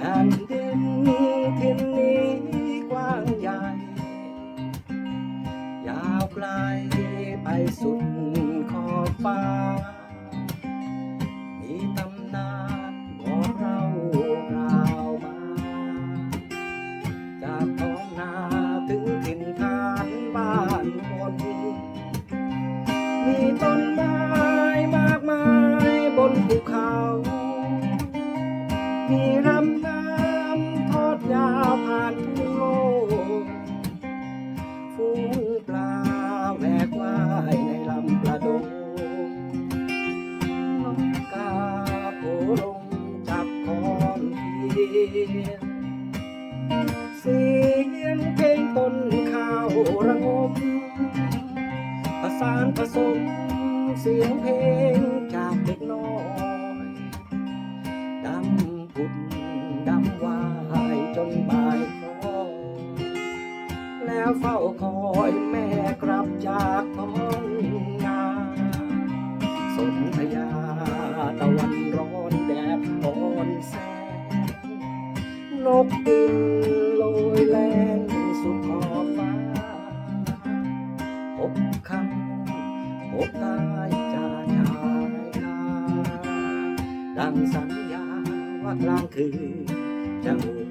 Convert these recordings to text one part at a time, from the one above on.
แผ่นดินทินนี้กว้างใหญ่ ยาวไกลไปสุดขอบฟ้า มีตำนานบอกเรากราวมา จากท้องนาถึงถิ่นฐานบ้านคนมีต้นไม้มากมายบนภูเขา ยนเสียงเพลงต้นข้าวระงมประสานผสมเสียงเพลง นกบินลอยแรงสุดขอบฟ้าพบคำพบตายจะชายคาดังสัญญาว่ากลางคืนจะโ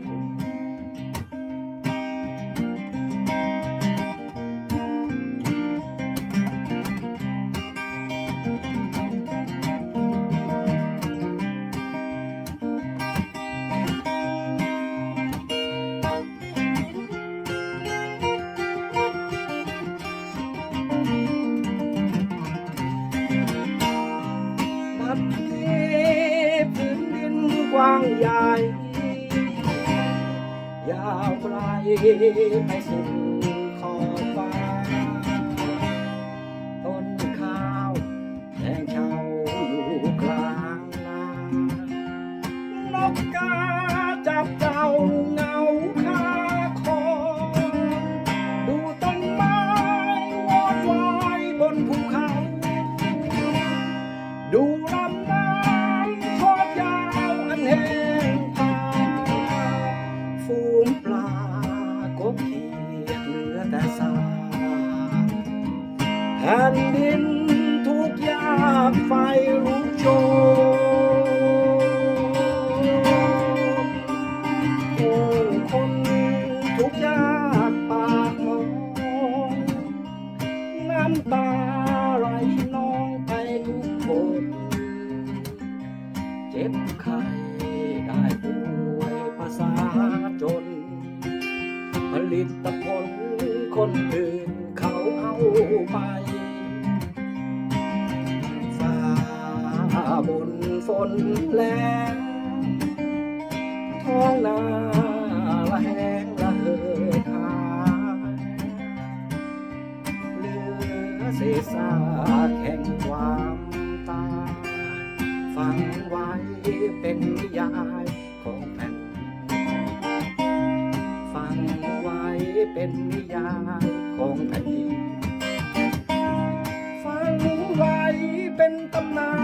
กว้างใหญ่ ยาวไกลไปสู่ขอบฟ้า ต้นข้าวแดงเฉาอยู่กลางนา นกกาจับ นดินทุกยากไฟลุกโชนโอ้คนทุกยากปากมองน้ำตาไหลนองไปทุกคน เจ็บไข้ได้ป่วยประสาจน ผลิตผลคนอื่นเขาเอาไป บนฝนแรงท้องนาละแหงละเหยหายเหลือเศษซากแห่งความตายฝังไว้เป็นนิยายของแผ่นฝังไว้เป็นนิยายของแผ่นดินฝังไว้เป็นตำนาน